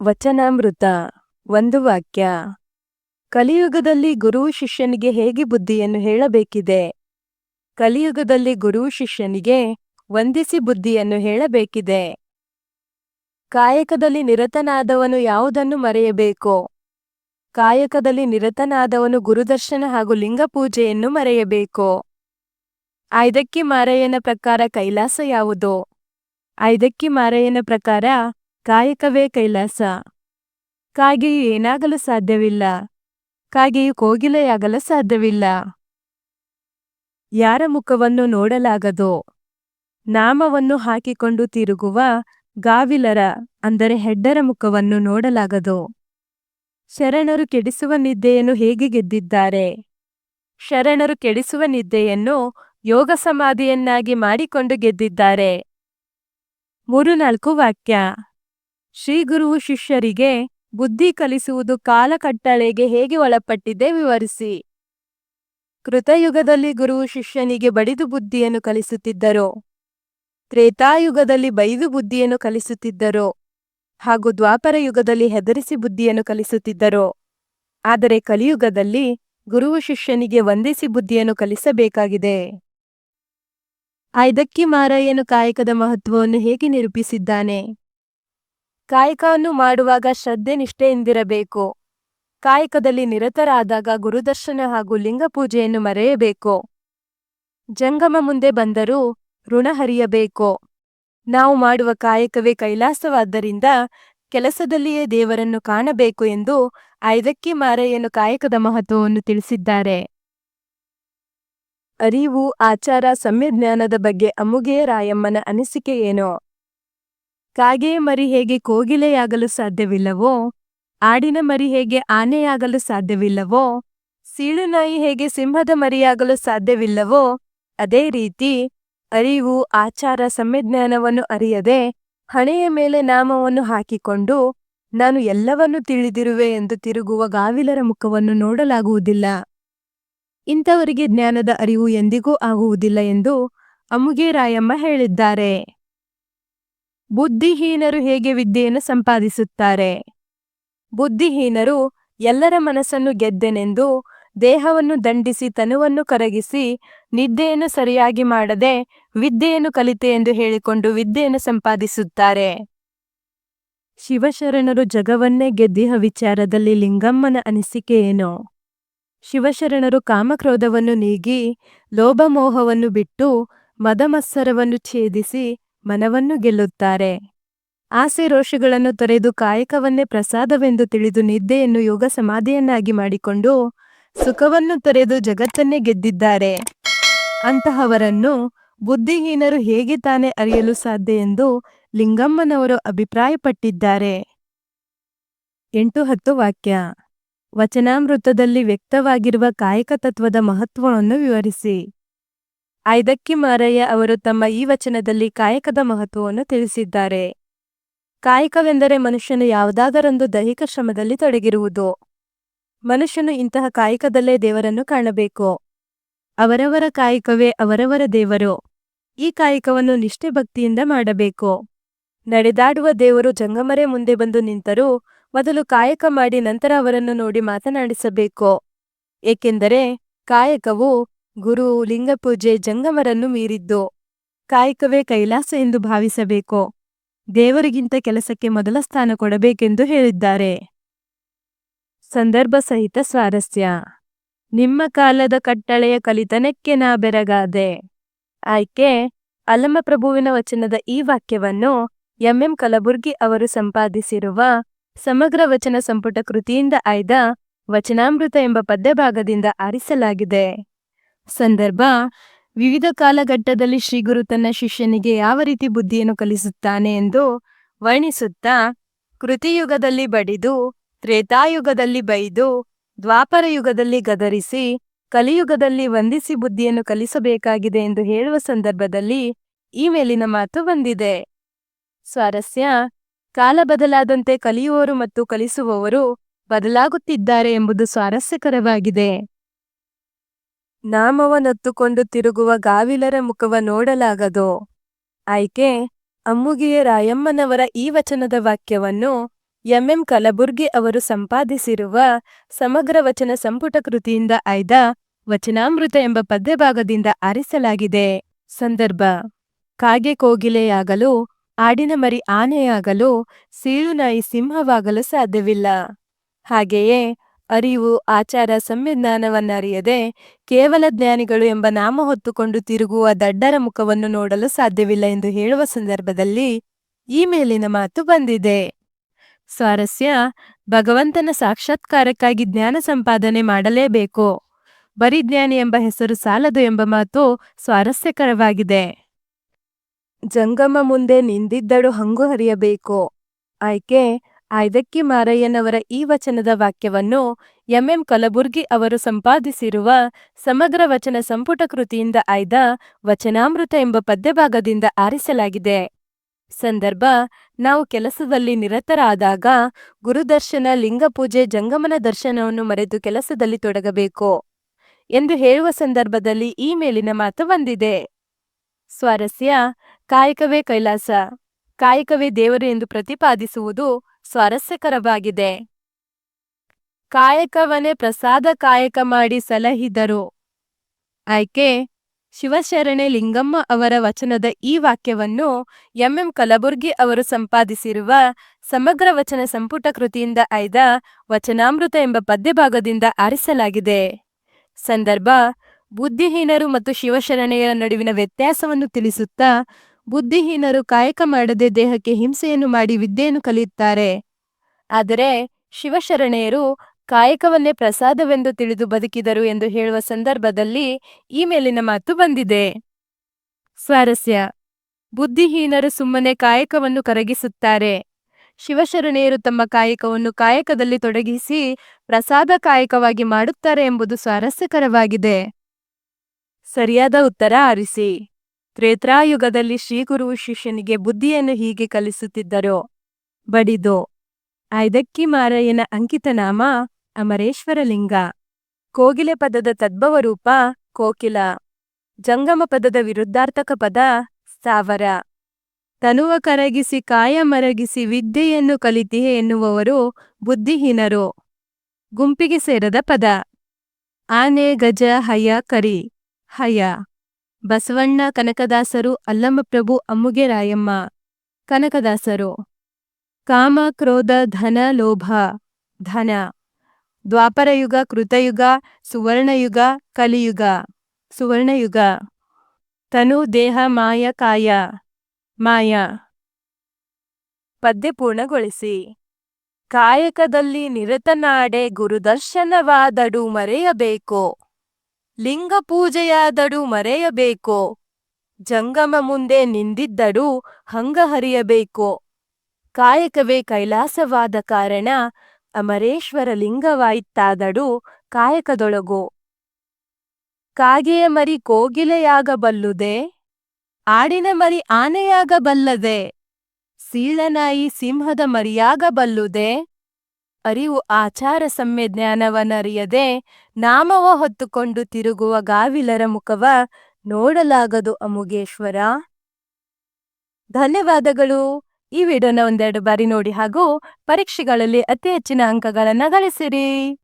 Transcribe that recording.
ವಚನಾಮೃತ, ಒಂದು ವಾಕ್ಯ. ಕಲಿಯುಗದಲ್ಲಿ ಗುರು ಶಿಷ್ಯನಿಗೆ ಹೇಗೆ ಬುದ್ಧಿಯನ್ನು ಹೇಳಬೇಕಿದೆ? ಕಲಿಯುಗದಲ್ಲಿ ಗುರು ಶಿಷ್ಯನಿಗೆ ವಂದಿಸಿ ಬುದ್ಧಿಯನ್ನು ಹೇಳಬೇಕಿದೆ? ಕಾಯಕದಲ್ಲಿ ನಿರತನಾದವನು ಯಾವುದನ್ನು ಮರೆಯಬೇಕು? ಕಾಯಕದಲ್ಲಿ ನಿರತನಾದವನು ಗುರುದರ್ಶನ ಹಾಗೂ ಲಿಂಗಪೂಜೆಯನ್ನು ಮರೆಯಬೇಕು. ಐದಕ್ಕಿ ಮಾರಯ್ಯನ ಪ್ರಕಾರ ಕೈಲಾಸ ಯಾವುದು? ಐದಕ್ಕಿ ಮಾರಯ್ಯನ ಪ್ರಕಾರ ಕಾಯಕವೇ ಕೈಲಾಸ. ಕಾಗೆಯು ಏನಾಗಲು ಸಾಧ್ಯವಿಲ್ಲ. ಕಾಗೆಯು ಕೋಗಿಲೆಯಾಗಲು ಸಾಧ್ಯವಿಲ್ಲ. ಯಾರ ಮುಖವನ್ನು ನೋಡಲಾಗದೋ, ನಾಮವನ್ನು ಹಾಕಿಕೊಂಡು ತಿರುಗುವ ಗಾವಿಲರ, ಅಂದರೆ ಹೆಡ್ಡರ ಮುಖವನ್ನು ನೋಡಲಾಗದು, ಶರಣರು ಕೆಡಿಸುವ ನಿದ್ದೆಯನ್ನು ಹೇಗೆ ಗೆದ್ದಿದ್ದಾರೆ? ಶರಣರು ಕೆಡಿಸುವ ನಿದ್ದೆಯನ್ನು ಯೋಗ ಸಮಾಧಿಯನ್ನಾಗಿ ಮಾಡಿಕೊಂಡು ಗೆದ್ದಿದ್ದಾರೆ. ಮೂರು ನಾಲ್ಕು ವಾಕ್ಯ. ಶ್ರೀಗುರುವು ಶಿಷ್ಯರಿಗೆ ಬುದ್ಧಿ ಕಲಿಸುವುದು ಕಾಲಕಟ್ಟಳೆಗೆ ಹೇಗೆ ಒಳಪಟ್ಟಿದೆ ವಿವರಿಸಿ. ಕೃತಯುಗದಲ್ಲಿ ಗುರುವು ಶಿಷ್ಯನಿಗೆ ಬಡಿದು ಬುದ್ಧಿಯನ್ನು ಕಲಿಸುತ್ತಿದ್ದರು. ತ್ರೇತಾಯುಗದಲ್ಲಿ ಬೈದು ಬುದ್ಧಿಯನ್ನು ಕಲಿಸುತ್ತಿದ್ದರು. ಹಾಗೂ ದ್ವಾಪರ ಯುಗದಲ್ಲಿ ಹೆದರಿಸಿ ಬುದ್ಧಿಯನ್ನು ಕಲಿಸುತ್ತಿದ್ದರು. ಆದರೆ ಕಲಿಯುಗದಲ್ಲಿ ಗುರುವು ಶಿಷ್ಯನಿಗೆ ವಂದಿಸಿ ಬುದ್ಧಿಯನ್ನು ಕಲಿಸಬೇಕಾಗಿದೆ. ಐದಕ್ಕಿ ಮಾರಯ್ಯನು ಕಾಯಕದ ಮಹತ್ವವನ್ನು ಹೇಗೆ ನಿರೂಪಿಸಿದ್ದಾನೆ? ಕಾಯಕವನ್ನು ಮಾಡುವಾಗ ಶ್ರದ್ಧೆ ನಿಷ್ಠೆಯಿಂದಿರಬೇಕು. ಕಾಯಕದಲ್ಲಿ ನಿರತರಾದಾಗ ಗುರುದರ್ಶನ ಹಾಗೂ ಲಿಂಗಪೂಜೆಯನ್ನು ಮರೆಯಬೇಕು. ಜಂಗಮ ಮುಂದೆ ಬಂದರೂ ಋಣ ಹರಿಯಬೇಕು. ನಾವು ಮಾಡುವ ಕಾಯಕವೇ ಕೈಲಾಸವಾದ್ದರಿಂದ ಕೆಲಸದಲ್ಲಿಯೇ ದೇವರನ್ನು ಕಾಣಬೇಕು ಎಂದು ಐದಕ್ಕಿ ಮಾರಯ್ಯನು ಕಾಯಕದ ಮಹತ್ವವನ್ನು ತಿಳಿಸಿದ್ದಾರೆ. ಅರಿವು, ಆಚಾರ, ಸಮ್ಯಜ್ಞಾನದ ಬಗ್ಗೆ ಅಮುಗೆಯ ರಾಯಮ್ಮನ ಅನಿಸಿಕೆ ಏನೋ? ಕಾಗೆಯ ಮರಿ ಹೇಗೆ ಕೋಗಿಲೆಯಾಗಲು ಸಾಧ್ಯವಿಲ್ಲವೋ, ಆಡಿನ ಮರಿ ಹೇಗೆ ಆನೆಯಾಗಲು ಸಾಧ್ಯವಿಲ್ಲವೋ ಸೀಳುನಾಯಿ ಹೇಗೆ ಸಿಂಹದ ಮರಿಯಾಗಲು ಸಾಧ್ಯವಿಲ್ಲವೋ, ಅದೇ ರೀತಿ ಅರಿವು, ಆಚಾರ ಸಂವಿಜ್ಞಾನವನ್ನು ಅರಿಯದೆ ಹಣೆಯ ಮೇಲೆ ನಾಮವನ್ನು ಹಾಕಿಕೊಂಡು ನಾನು ಎಲ್ಲವನ್ನೂ ತಿಳಿದಿರುವೆ ಎಂದು ತಿರುಗುವ ಗಾವಿಲರ ಮುಖವನ್ನು ನೋಡಲಾಗುವುದಿಲ್ಲ. ಇಂಥವರಿಗೆ ಜ್ಞಾನದ ಅರಿವು ಎಂದಿಗೂ ಆಗುವುದಿಲ್ಲ ಎಂದು ಅಮುಗೇರಾಯಮ್ಮ ಹೇಳಿದ್ದಾರೆ. ಬುದ್ಧಿಹೀನರು ಹೇಗೆ ವಿದ್ಯೆಯನ್ನು ಸಂಪಾದಿಸುತ್ತಾರೆ? ಬುದ್ಧಿಹೀನರು ಎಲ್ಲರ ಮನಸ್ಸನ್ನು ಗೆದ್ದೆನೆಂದು, ದೇಹವನ್ನು ದಂಡಿಸಿ ತನುವನ್ನು ಕರಗಿಸಿ, ನಿದ್ದೆಯನ್ನು ಸರಿಯಾಗಿ ಮಾಡದೆ ವಿದ್ಯೆಯನ್ನು ಕಲಿತೆ ಎಂದು ಹೇಳಿಕೊಂಡು ವಿದ್ಯೆಯನ್ನು ಸಂಪಾದಿಸುತ್ತಾರೆ. ಶಿವಶರಣರು ಜಗವನ್ನೇ ಗೆದ್ದಿಹ ವಿಚಾರದಲ್ಲಿ ಲಿಂಗಮ್ಮನ ಅನಿಸಿಕೆ ಏನು? ಶಿವಶರಣರು ಕಾಮಕ್ರೋಧವನ್ನು ನೀಗಿ, ಲೋಭಮೋಹವನ್ನು ಬಿಟ್ಟು ಮದಮತ್ಸರವನ್ನು ಛೇದಿಸಿ ಮನವನ್ನು ಗೆಲ್ಲುತ್ತಾರೆ. ಆಸೆ ರೋಷಗಳನ್ನು ತೊರೆದು ಕಾಯಕವನ್ನೇ ಪ್ರಸಾದವೆಂದು ತಿಳಿದು ನಿದ್ದೆಯನ್ನು ಯೋಗ ಸಮಾಧಿಯನ್ನಾಗಿ ಮಾಡಿಕೊಂಡು ಸುಖವನ್ನು ತೊರೆದು ಜಗತ್ತನ್ನೇ ಗೆದ್ದಿದ್ದಾರೆ. ಅಂತಹವರನ್ನು ಬುದ್ಧಿಹೀನರು ಹೇಗೆ ತಾನೇ ಅರಿಯಲು ಸಾಧ್ಯ ಎಂದು ಲಿಂಗಮ್ಮನವರು ಅಭಿಪ್ರಾಯಪಟ್ಟಿದ್ದಾರೆ. ಎಂಟು ಹತ್ತು ವಾಕ್ಯ. ವಚನಾಮೃತದಲ್ಲಿ ವ್ಯಕ್ತವಾಗಿರುವ ಕಾಯಕ ತತ್ವದ ಮಹತ್ವವನ್ನು ವಿವರಿಸಿ. ಐದಕ್ಕಿ ಮಾರಯ್ಯ ಅವರು ತಮ್ಮ ಈ ವಚನದಲ್ಲಿ ಕಾಯಕದ ಮಹತ್ವವನ್ನು ತಿಳಿಸಿದ್ದಾರೆ. ಕಾಯಕವೆಂದರೆ ಮನುಷ್ಯನು ಯಾವುದಾದರೊಂದು ದೈಹಿಕ ಶ್ರಮದಲ್ಲಿ ತೊಡಗಿರುವುದು. ಮನುಷ್ಯನು ಇಂತಹ ಕಾಯಕದಲ್ಲೇ ದೇವರನ್ನು ಕಾಣಬೇಕು. ಅವರವರ ಕಾಯಕವೇ ಅವರವರ ದೇವರು. ಈ ಕಾಯಕವನ್ನು ನಿಷ್ಠೆ ಭಕ್ತಿಯಿಂದ ಮಾಡಬೇಕು. ನಡೆದಾಡುವ ದೇವರು ಜಂಗಮರೆ ಮುಂದೆ ಬಂದು ನಿಂತರೂ ಮೊದಲು ಕಾಯಕ ಮಾಡಿ ನಂತರ ಅವರನ್ನು ನೋಡಿ ಮಾತನಾಡಿಸಬೇಕು. ಏಕೆಂದರೆ ಕಾಯಕವು ಗುರು ಲಿಂಗಪೂಜೆ ಜಂಗಮರನ್ನು ಮೀರಿದ್ದು ಕಾಯಕವೇ ಕೈಲಾಸ ಎಂದು ಭಾವಿಸಬೇಕು. ದೇವರಿಗಿಂತ ಕೆಲಸಕ್ಕೆ ಮೊದಲ ಸ್ಥಾನ ಕೊಡಬೇಕೆಂದು ಹೇಳಿದ್ದಾರೆ. ಸಂದರ್ಭ ಸಹಿತ ಸ್ವಾರಸ್ಯ. ನಿಮ್ಮ ಕಾಲದ ಕಟ್ಟಳೆಯ ಕಲಿತನಕ್ಕೆ ನಾ ಬೆರಗಾದೆ. ಆಯ್ಕೆ, ಅಲ್ಲಮಪ್ರಭುವಿನ ವಚನದ ಈ ವಾಕ್ಯವನ್ನು ಎಂಎಂ ಕಲಬುರ್ಗಿ ಅವರು ಸಂಪಾದಿಸಿರುವ ಸಮಗ್ರ ವಚನ ಸಂಪುಟ ಕೃತಿಯಿಂದ ಆಯ್ದ ವಚನಾಮೃತ ಎಂಬ ಪದ್ಯಭಾಗದಿಂದ ಆರಿಸಲಾಗಿದೆ. ಸಂದರ್ಭ, ವಿವಿಧ ಕಾಲಘಟ್ಟದಲ್ಲಿ ಶ್ರೀಗುರು ತನ್ನ ಶಿಷ್ಯನಿಗೆ ಯಾವ ರೀತಿ ಬುದ್ಧಿಯನ್ನು ಕಲಿಸುತ್ತಾನೆ ಎಂದು ವರ್ಣಿಸುತ್ತಾ, ಕೃತಿಯುಗದಲ್ಲಿ ಬಡಿದು, ತ್ರೇತಾಯುಗದಲ್ಲಿ ಬೈದು, ದ್ವಾಪರ ಯುಗದಲ್ಲಿ ಗದರಿಸಿ, ಕಲಿಯುಗದಲ್ಲಿ ವಂದಿಸಿ ಬುದ್ಧಿಯನ್ನು ಕಲಿಸಬೇಕಾಗಿದೆ ಎಂದು ಹೇಳುವ ಸಂದರ್ಭದಲ್ಲಿ ಈ ಮೇಲಿನ ಮಾತು ಬಂದಿದೆ. ಸ್ವಾರಸ್ಯ, ಕಾಲ ಬದಲಾದಂತೆ ಕಲಿಯುವವರು ಮತ್ತು ಕಲಿಸುವವರು ಬದಲಾಗುತ್ತಿದ್ದಾರೆ ಎಂಬುದು ಸ್ವಾರಸ್ಯಕರವಾಗಿದೆ. ನಾಮವನೊತ್ತುಕೊಂಡು ತಿರುಗುವ ಗಾವಿಲರ ಮುಖವ ನೋಡಲಾಗದು? ಆಯ್ಕೆ, ಅಮ್ಮುಗಿಯ ರಾಯಮ್ಮನವರ ಈ ವಚನದ ವಾಕ್ಯವನ್ನು ಎಂಎಂ ಕಲಬುರ್ಗಿ ಅವರು ಸಂಪಾದಿಸಿರುವ ಸಮಗ್ರ ವಚನ ಸಂಪುಟ ಕೃತಿಯಿಂದ ಆಯ್ದ ವಚನಾಮೃತ ಎಂಬ ಪದ್ಯಭಾಗದಿಂದ ಆರಿಸಲಾಗಿದೆ. ಸಂದರ್ಭ, ಕಾಗೆ ಕೋಗಿಲೆಯಾಗಲು, ಆಡಿನ ಮರಿ ಆನೆಯಾಗಲು ಸೀಳುನಾಯಿ ಸಿಂಹವಾಗಲು ಸಾಧ್ಯವಿಲ್ಲ. ಹಾಗೆಯೇ ಅರಿವು, ಆಚಾರ, ಸಂವಿಧಾನವನ್ನರಿಯದೆ ಕೇವಲ ಜ್ಞಾನಿಗಳು ಎಂಬ ನಾಮ ಹೊತ್ತುಕೊಂಡು ತಿರುಗುವ ದಡ್ಡರ ಮುಖವನ್ನು ನೋಡಲು ಸಾಧ್ಯವಿಲ್ಲ ಎಂದು ಹೇಳುವ ಸಂದರ್ಭದಲ್ಲಿ ಈ ಮೇಲಿನ ಮಾತು ಬಂದಿದೆ. ಸ್ವಾರಸ್ಯ, ಭಗವಂತನ ಸಾಕ್ಷಾತ್ಕಾರಕ್ಕಾಗಿ ಜ್ಞಾನ ಸಂಪಾದನೆ ಮಾಡಲೇಬೇಕು. ಬರೀ ಜ್ಞಾನಿ ಎಂಬ ಹೆಸರು ಸಾಲದು ಎಂಬ ಮಾತು ಸ್ವಾರಸ್ಯಕರವಾಗಿದೆ. ಜಂಗಮ ಮುಂದೆ ನಿಂದಿದ್ದಳು ಹಂಗು ಹರಿಯಬೇಕು. ಆಯ್ಕೆ ಆಯ್ದಕ್ಕಿ ಮಾರಯ್ಯನವರ ಈ ವಚನದ ವಾಕ್ಯವನ್ನು ಎಂಎಂ ಕಲಬುರ್ಗಿ ಅವರು ಸಂಪಾದಿಸಿರುವ ಸಮಗ್ರ ವಚನ ಸಂಪುಟ ಕೃತಿಯಿಂದ ಆಯ್ದ ವಚನಾಮೃತ ಎಂಬ ಪದ್ಯಭಾಗದಿಂದ ಆರಿಸಲಾಗಿದೆ. ಸಂದರ್ಭ, ನಾವು ಕೆಲಸದಲ್ಲಿ ನಿರತರಾದಾಗ ಗುರುದರ್ಶನ, ಲಿಂಗಪೂಜೆ, ಜಂಗಮನ ದರ್ಶನವನ್ನು ಮರೆತು ಕೆಲಸದಲ್ಲಿ ತೊಡಗಬೇಕು ಎಂದು ಹೇಳುವ ಸಂದರ್ಭದಲ್ಲಿ ಈ ಮೇಲಿನ ಮಾತು ಬಂದಿದೆ. ಸ್ವಾರಸ್ಯ, ಕಾಯಕವೇ ಕೈಲಾಸ, ಕಾಯಕವೇ ದೇವರು ಎಂದು ಪ್ರತಿಪಾದಿಸುವುದು ಸ್ವಾರಸ್ಯಕರವಾಗಿದೆ. ಕಾಯಕವನೇ ಪ್ರಸಾದ ಕಾಯಕ ಮಾಡಿ ಸಲಹಿದರು. ಆಯ್ಕೆ, ಶಿವಶರಣೆ ಲಿಂಗಮ್ಮ ಅವರ ವಚನದ ಈ ವಾಕ್ಯವನ್ನು ಎಂಎಂ ಕಲಬುರ್ಗಿ ಅವರು ಸಂಪಾದಿಸಿರುವ ಸಮಗ್ರ ವಚನ ಸಂಪುಟ ಕೃತಿಯಿಂದ ಆಯ್ದ ವಚನಾಮೃತ ಎಂಬ ಪದ್ಯಭಾಗದಿಂದ ಆರಿಸಲಾಗಿದೆ. ಸಂದರ್ಭ, ಬುದ್ಧಿಹೀನರು ಮತ್ತು ಶಿವಶರಣೆಯರ ನಡುವಿನ ವ್ಯತ್ಯಾಸವನ್ನು ತಿಳಿಸುತ್ತಾ ಬುದ್ಧಿಹೀನರು ಕಾಯಕ ಮಾಡದೆ ದೇಹಕ್ಕೆ ಹಿಂಸೆಯನ್ನು ಮಾಡಿ ವಿದ್ಯೆಯನ್ನು ಕಲಿಯುತ್ತಾರೆ. ಆದರೆ ಶಿವಶರಣೆಯರು ಕಾಯಕವನ್ನೇ ಪ್ರಸಾದವೆಂದು ತಿಳಿದು ಬದುಕಿದರು ಎಂದು ಹೇಳುವ ಸಂದರ್ಭದಲ್ಲಿ ಈ ಮೇಲಿನ ಮಾತು ಬಂದಿದೆ. ಸ್ವಾರಸ್ಯ. ಬುದ್ಧಿಹೀನರು ಸುಮ್ಮನೆ ಕಾಯಕವನ್ನು ಕರಗಿಸುತ್ತಾರೆ. ಶಿವಶರಣೆಯರು ತಮ್ಮ ಕಾಯಕವನ್ನು ಕಾಯಕದಲ್ಲಿ ತೊಡಗಿಸಿ ಪ್ರಸಾದ ಕಾಯಕವಾಗಿ ಮಾಡುತ್ತಾರೆ ಎಂಬುದು ಸ್ವಾರಸ್ಯಕರವಾಗಿದೆ. ಸರಿಯಾದ ಉತ್ತರ ಆರಿಸಿ. ತ್ರೇತ್ರಾಯುಗದಲ್ಲಿ ಶ್ರೀಗುರು ಶಿಷ್ಯನಿಗೆ ಬುದ್ಧಿಯನ್ನು ಹೀಗೆ ಕಲಿಸುತ್ತಿದ್ದರು? ಬಡಿದು. ಐದಕ್ಕಿ ಮಾರಯ್ಯನ ಅಂಕಿತನಾಮ, ಅಮರೇಶ್ವರಲಿಂಗ. ಅಮರೇಶ್ವರ ಕೋಗಿಲೆ ಪದದ ತದ್ಭವ ರೂಪ ಕೋಕಿಲ. ಜಂಗಮ ಪದದ ವಿರುದ್ಧಾರ್ಥಕ ಪದ, ಸ್ಥಾವರ. ತನುವ ಕರಗಿಸಿ ಕಾಯ ಮರಗಿಸಿ ವಿದ್ಯೆಯನ್ನು ಕಲಿತಿಯೇ ಎನ್ನುವವರು ಬುದ್ಧಿಹೀನರು. ಗುಂಪಿಗೆ ಸೇರದ ಪದ. ಆನೆ, ಗಜ, ಹಯ, ಕರಿ. ಹಯ. ಬಸವಣ್ಣ ಕನಕದಾಸರು ಅಲ್ಲಮಪ್ರಭು ಅಮ್ಮುಗೆ ರಾಯಮ್ಮ. ಕನಕದಾಸರು. ಕಾಮ, ಕ್ರೋಧ, ಧನ, ಲೋಭ, ಧನ. ದ್ವಾಪರಯುಗ, ಕೃತಯುಗ, ಸುವರ್ಣಯುಗ, ಕಲಿಯುಗ. ಸುವರ್ಣಯುಗ. ತನು, ದೇಹ, ಮಾಯ, ಕಾಯ. ಮಾಯ. ಪದ್ಯ ಪೂರ್ಣಗೊಳಿಸಿ. ಕಾಯಕದಲ್ಲಿ ನಿರತನಾಡೆ ಗುರುದರ್ಶನವಾದಡು ಮರೆಯಬೇಕು? ಲಿಂಗ ಪೂಜೆಯಾದಡು ಮರೆಯಬೇಕೋ? ಜಂಗಮ ಮುಂದೆ ನಿಂದಿದ್ದಡು ಹಂಗ ಹರಿಯಬೇಕೋ ಕಾಯಕವೇ ಕೈಲಾಸವಾದ ಕಾರಣ ಅಮರೇಶ್ವರ ಲಿಂಗವಾಯಿತಾದಡು ಕಾಯಕದೊಳಗೋ? ಕಾಗೆಯ ಮರಿ ಕೋಗಿಲೆಯಾಗಬಲ್ಲುದೆ? ಆಡಿನ ಮರಿ ಆನೆಯಾಗಬಲ್ಲದೆ? ಸೀಳನಾಯಿ ಸಿಂಹದ ಮರಿಯಾಗಬಲ್ಲುದೆ? ಅರಿವು ಆಚಾರ ಸಂಜ್ಞಾನವನ್ನರಿಯದೆ ನಾಮವ ಹೊತ್ತುಕೊಂಡು ತಿರುಗುವ ಗಾವಿಲರ ಮುಖವ ನೋಡಲಾಗದು ಅಮುಗೇಶ್ವರ. ಧನ್ಯವಾದಗಳು. ಈ ವಿಡಿಯೋನ ಒಂದೆರಡು ಬಾರಿ ನೋಡಿ ಹಾಗೂ ಪರೀಕ್ಷೆಗಳಲ್ಲಿ ಅತಿ ಹೆಚ್ಚಿನ ಅಂಕಗಳನ್ನು ಗಳಿಸಿರಿ.